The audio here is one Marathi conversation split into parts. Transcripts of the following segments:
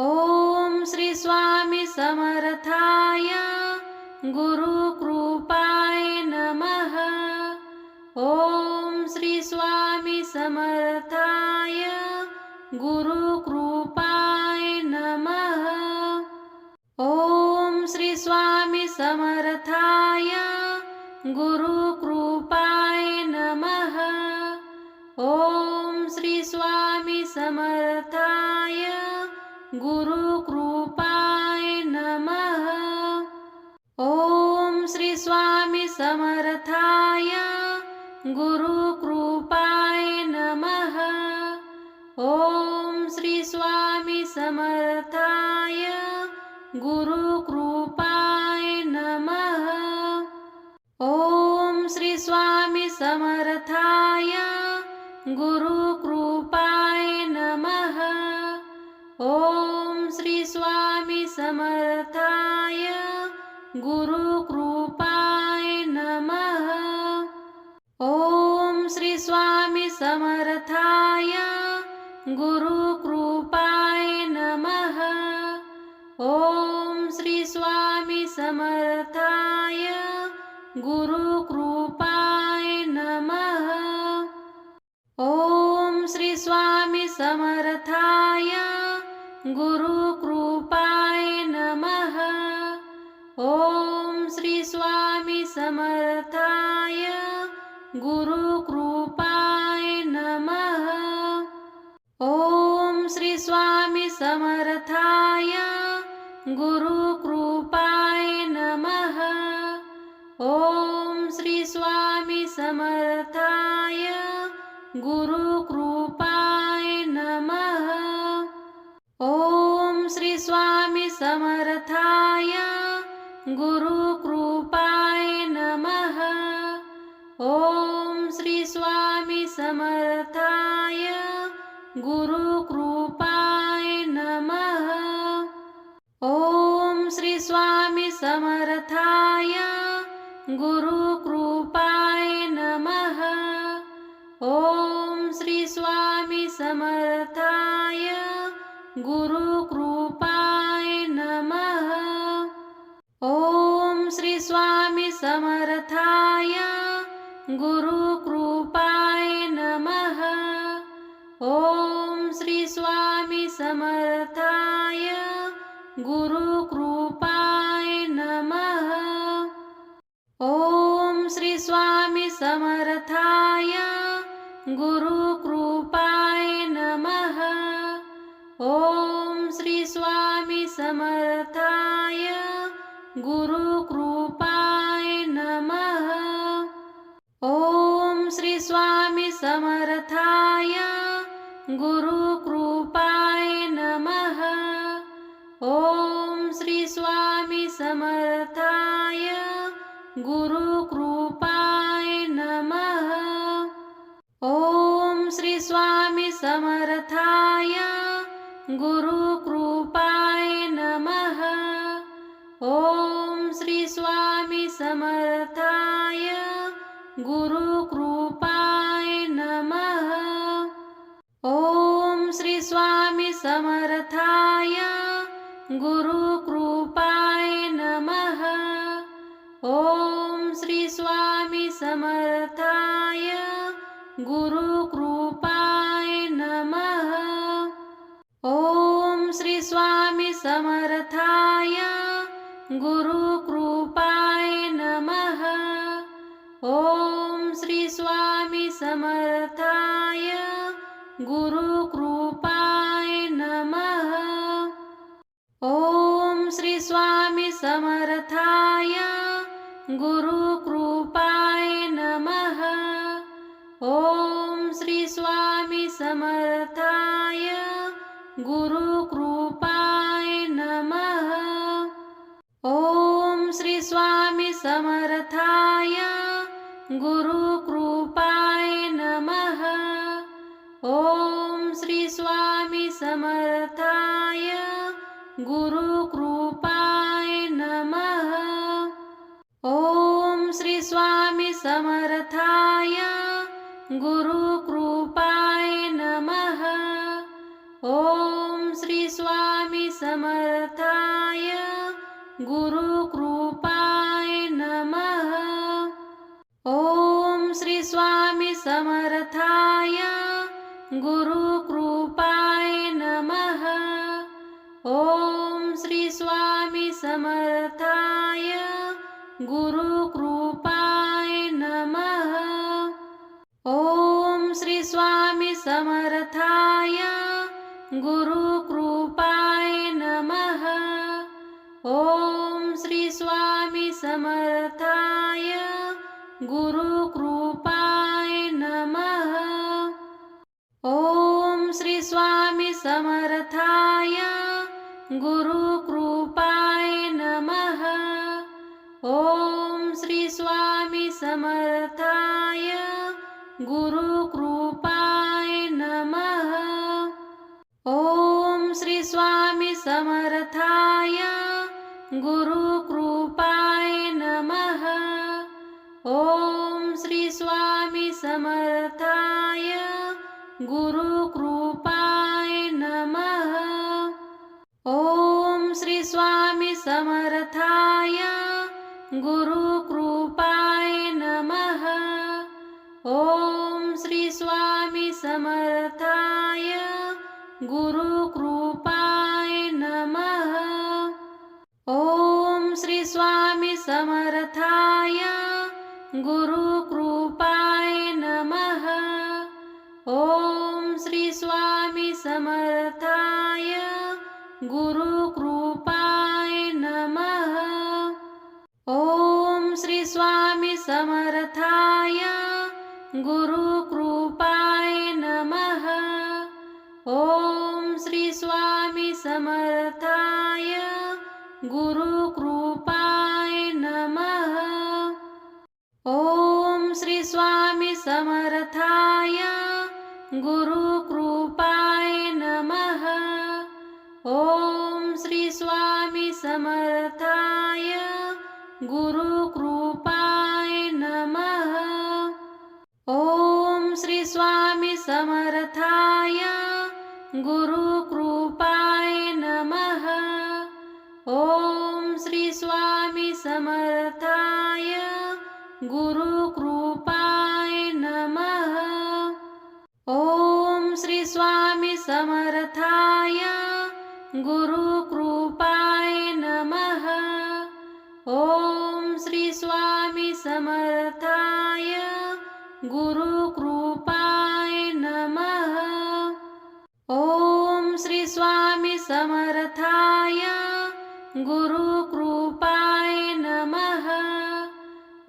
ओम श्री स्वामी समर्थाय गुरुकृपाय नमः। ओम श्री स्वामी समर्थाय गुरुकृपाय नमः। ओम श्री स्वामी समर्थाय गुरुकृपाय नमः। ओम श्री स्वामी समर्थ गुरुकृपाय नमः। ओम श्री स्वामी समर्थाय गुरुकृपाय नमः। ओम श्री स्वामी समर्थाय गुरुकृपाय समर्थाय गुरुकृपाय नमः। ओम श्री स्वामी समर्थाय गुरुकृपाय नमः। ओम श्री स्वामी समर्थाय गुरुकृपाय नमः। ओम श्री स्वामी समर्थाय गुरुकृपाय समर्थाय गुरुकृपाय नमः। ओम श्री स्वामी समर्थाय गुरुकृपाय नमः। ओम श्री स्वामी समर्थाय गुरुकृपाय नमः। ओम श्री स्वामी समर्थाय गुरुकृ समर्थाय गुरुकृपाय नमः। ओम श्री स्वामी समर्थाय गुरुकृपाय नमः। ओम श्री स्वामी समर्थाय गुरुकृपाय नमः। ओम श्री स्वामी समर्थाय गुरुकृपाय समर्थाय गुरुकृपाय नमः। ओम श्री स्वामी समर्थाय गुरुकृपाय नमः। ओम श्री स्वामी समर्थाय गुरुकृपाय नमः। ओम श्री स्वामी समर्थाय गुरु समर्थाय गुरुकृपाय नमः। ओम श्री स्वामी समर्थाय गुरुकृपाय नमः। ओम श्री स्वामी समर्थाय गुरुकृपाय नमः। ओम श्री स्वामी समर्थाय गुरुकृपाय ओम श्री स्वामी समर्थाय गुरुकृपाय नमः। ओम श्री स्वामी समर्थाय गुरुकृपाय नमः। ओम श्री स्वामी समर्थाय गुरुकृपाय नमः। ओम श्री स्वामी समर्थाय गुरुकृपाय नमः। ओम श्री स्वामी समर्थाय। गुरुकृपाय नमः। ओम श्री स्वामी समर्थाय। गुरुकृपाय नमः। ओम श्री स्वामी समर्थाय। गुरुकृपाय समर्थाय गुरुकृपाय नमः। ॐ श्रीस्वामी समर्थाय गुरुकृपाय नमः। ॐ श्रीस्वामी समर्थाय गुरुकृपाय नमः। ॐ श्रीस्वामी समर्थाय गुरु समर्थाय गुरुकृपाय नमः। ॐ श्री स्वामी समर्थाय गुरुकृपाय नमः। ॐ श्री स्वामी समर्थाय गुरुकृपाय नमः। ॐ श्री स्वामी समर्थाय गुरु गुरुकृपाय नमः। ॐ श्री स्वामी समर्थाय। गुरुकृपाय नमः। ॐ श्री स्वामी समर्थाय। गुरुकृपाय नमः। ॐ श्री स्वामी समर्थाय। गुरु गुरुकृपाय नमः। ॐ श्रीस्वामिसमर्थाय गुरुकृपाय नमः। ॐ श्रीस्वामिसमर्थाय गुरुकृपाय नमः। ॐ श्रीस्वामिसमर्थाय गुरु समर्थाय गुरुकृपाय नमः। ॐ श्रीस्वामी समर्थाय गुरुकृपाय नमः। ॐ श्रीस्वामी समर्थाय गुरुकृपाय नमः। ॐ श्रीस्वामी समर्थाय गुरुकृ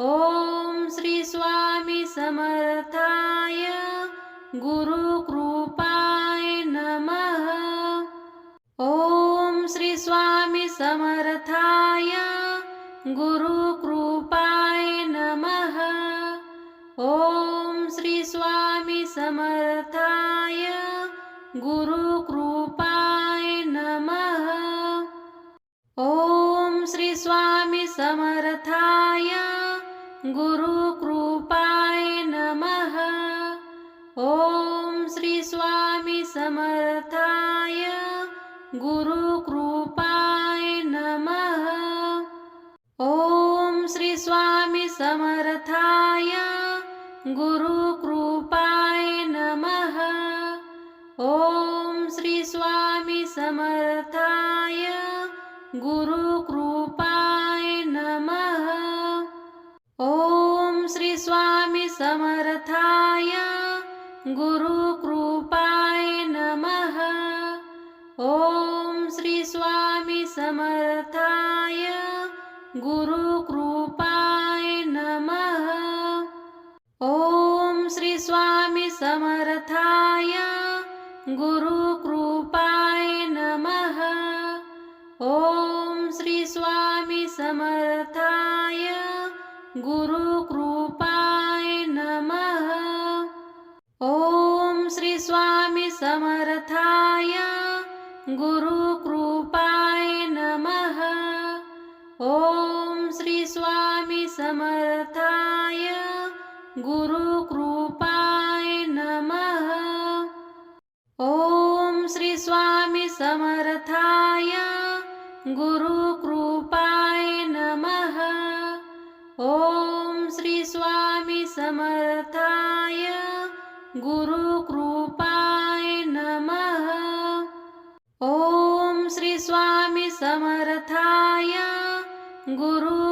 ॐ श्री स्वामी समर्थाय गुरुकृपाय नमः। ॐ श्री स्वामी समर्थाय गुरुकृपाय नमः। ॐ श्री स्वामी समर्थाय गुरु समर्थाय गुरुकृपाय नमः। ॐ श्री स्वामी समर्थाय गुरुकृपाय नमः। ॐ श्री स्वामी समर्थाय गुरुकृपाय नमः। ॐ श्री स्वामी समर्थ गुरुकृपाय नमः। ॐ श्री स्वामी समर्थाय गुरुकृपाय नमः। ॐ श्री स्वामी समर्थ गुरुकृपाय नमः। ॐ श्री स्वामी समर्थाय गुरुकृपाय नमः। ॐ श्री स्वामी समर्थाय गुरुकृपाय नमः। ॐ श्री स्वामी समर्थाय गुरु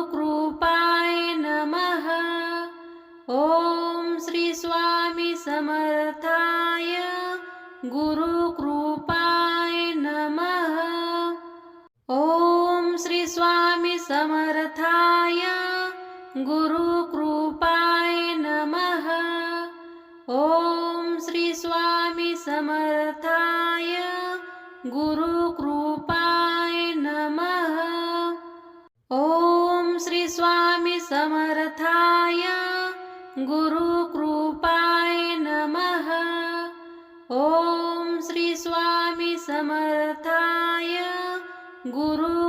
गुरुकृपाय नमः। ॐ श्री स्वामी समर्थाय। गुरुकृपाय नमः। ॐ श्री स्वामी समर्थाय। गुरुकृपाय नमः। ॐ श्री स्वामी समर्थाय। गुरु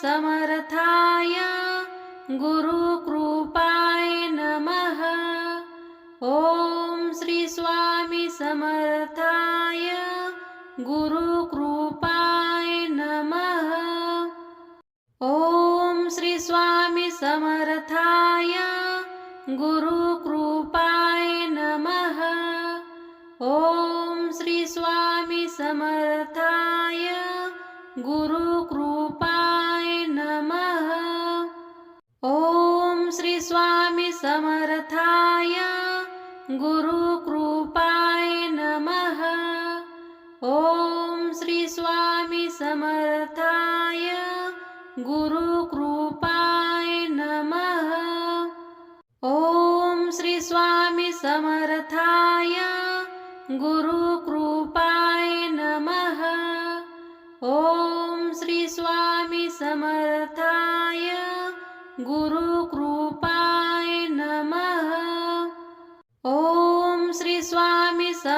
समर्थाय गुरुकृपाय नमः। ॐ श्री स्वामी समर्थाय गुरुकृपाय नमः। ॐ श्री स्वामी समर्थाय गुरुकृपाय नमः। ॐ श्री स्वामी समर्थाय गुरु समर्थाय गुरुकृपाय नमः। ॐ श्री स्वामी समर्थाय गुरुकृपाय नमः। ॐ श्री स्वामी समर्थाय गुरुकृपाय नमः। ॐ श्री स्वामी समर्थाय गुरुकृ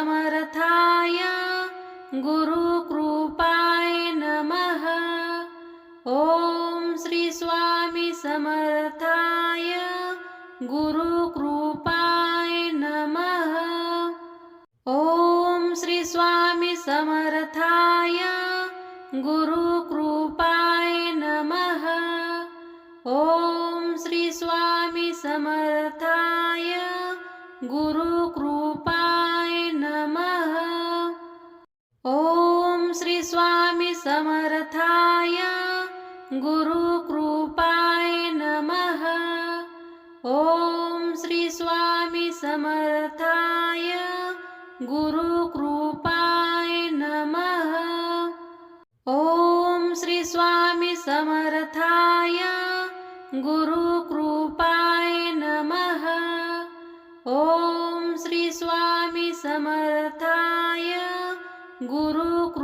समर्थाय गुरुकृपाय नमः। ॐ श्री स्वामी समर्थाय गुरुकृपाय नमः। ॐ श्री स्वामी समर्थाय गुरुकृपाय नमः। ॐ श्री स्वामी समर्थाय गुरुकृपाय समर्थाय गुरुकृपाय नमः। ॐ श्रीस्वामी समर्थाय गुरुकृपाय नमः। ॐ श्रीस्वामी समर्थाय गुरुकृपाय नमः। ॐ श्रीस्वामी समर्थाय गुरुकृपाय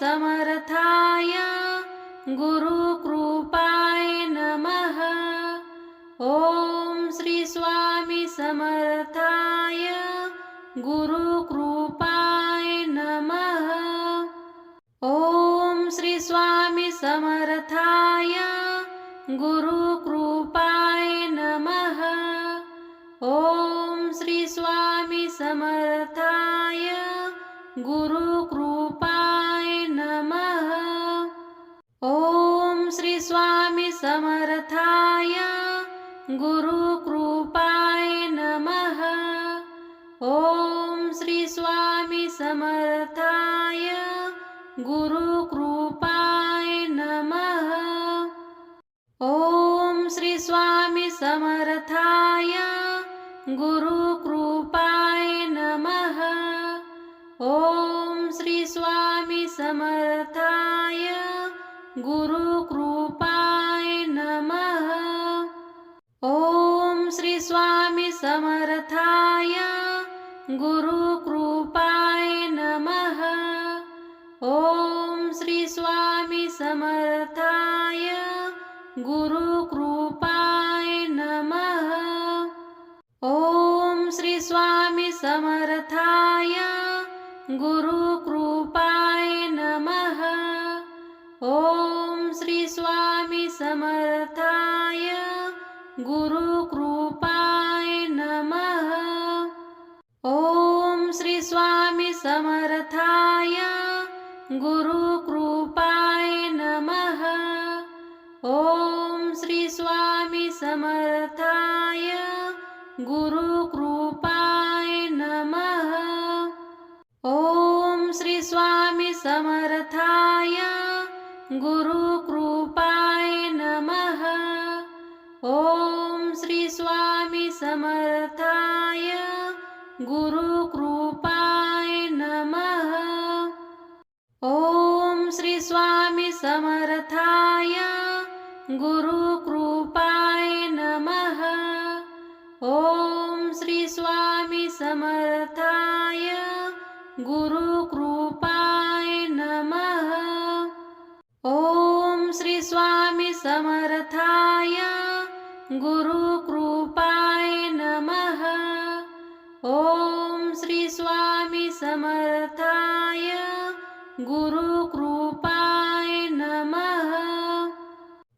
समर्थाय गुरुकृपाय नमः। ॐ श्रीस्वामी समर्थाय गुरुकृपाय नमः। ॐ श्रीस्वामी समर्थाय गुरुकृपाय नमः। ॐ श्रीस्वामी समर्थाय गुरुकृपाय समर्थाय गुरुकृपाय नमः। ॐ श्रीस्वामी समर्थाय गुरुकृपाय नमः। ॐ श्रीस्वामी समर्थाय गुरुकृपाय नमः। ॐ श्रीस्वामी समर्थाय गुरुकृपाय समर्थाय गुरुकृपाय नमः। ॐ श्रीस्वामी समर्थाय गुरुकृपाय नमः। ॐ श्रीस्वामी समर्थाय गुरुकृपाय नमः। ॐ श्रीस्वामी समर्थाय गुरुकृपाय समर्थाय गुरुकृपाय नमः। ॐ श्री स्वामी समर्थाय गुरुकृपाय नमः। ॐ श्री स्वामी समर्थाय गुरुकृपाय नमः। ॐ श्री स्वामी समर्थाय गुरुकृ समर्थाय गुरुकृपाय नमः। ॐ श्री स्वामी समर्थाय गुरुकृपाय नमः। ॐ श्री स्वामी समर्थाय गुरुकृपाय नमः।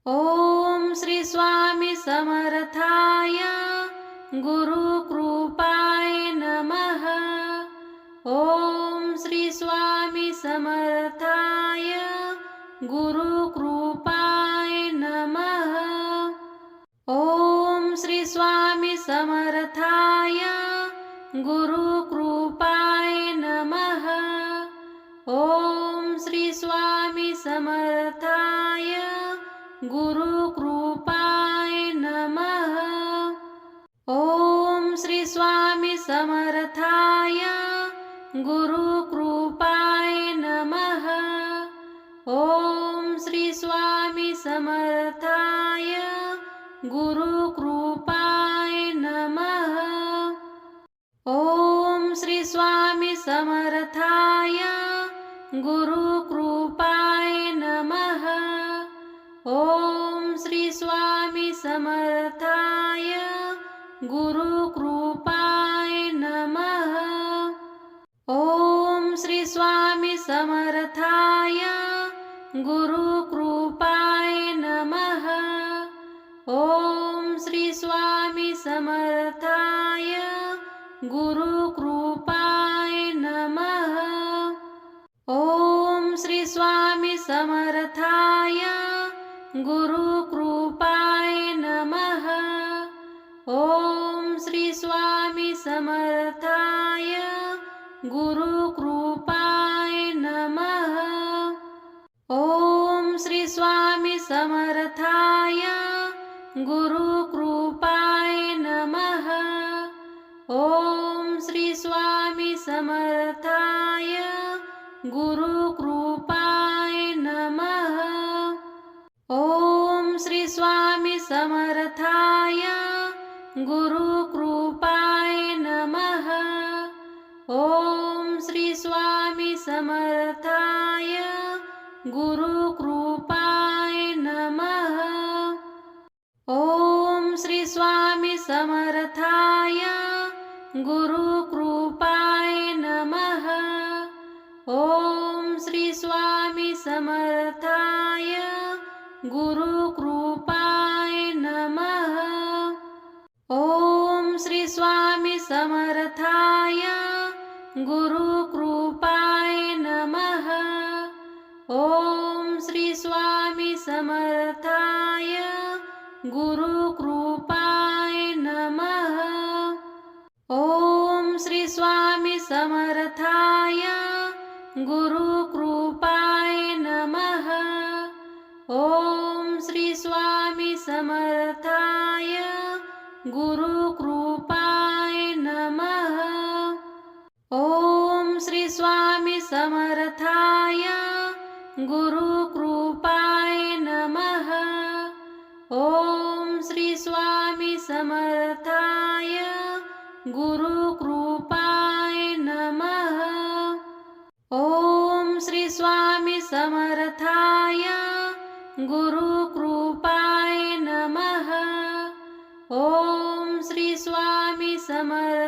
ॐ श्री स्वामी समर्थाय गुरुकृ समर्थाय गुरुकृपाय नमः। ॐ श्री स्वामी समर्थाय गुरुकृपाय नमः। ॐ श्री स्वामी समर्थाय गुरुकृपाय नमः। ॐ श्री स्वामी समर्थाय गुरु समर्थाय गुरुकृपाय नमः। ॐ श्री स्वामी समर्थाय गुरुकृपाय नमः। ॐ श्री स्वामी समर्थाय गुरुकृपाय नमः। ॐ श्री स्वामी समर्थाय गुरुकृपाय स्वामी समर्थाय. गुरुकृपाय नमः. ॐ श्री स्वामी समर्थाय. गुरुकृपाय नमः. ॐ श्री स्वामी समर्थाय. गुरु ॐ श्री स्वामी समर्थाय गुरुकृपाय नमः। ॐ श्री स्वामी समर्थाय गुरुकृपाय नमः। ॐ श्री स्वामी समर्थ समर्थाय गुरुकृपाय नमः। ॐ श्री स्वामी समर्थाय गुरुकृपाय नमः। ॐ श्री स्वामी समर्थाय गुरुकृ समर्थाय गुरुकृपाय नमः। ॐ श्री स्वामी समर्थाय गुरुकृपाय नमः। ॐ श्री स्वामी समर्थाय गुरु আমার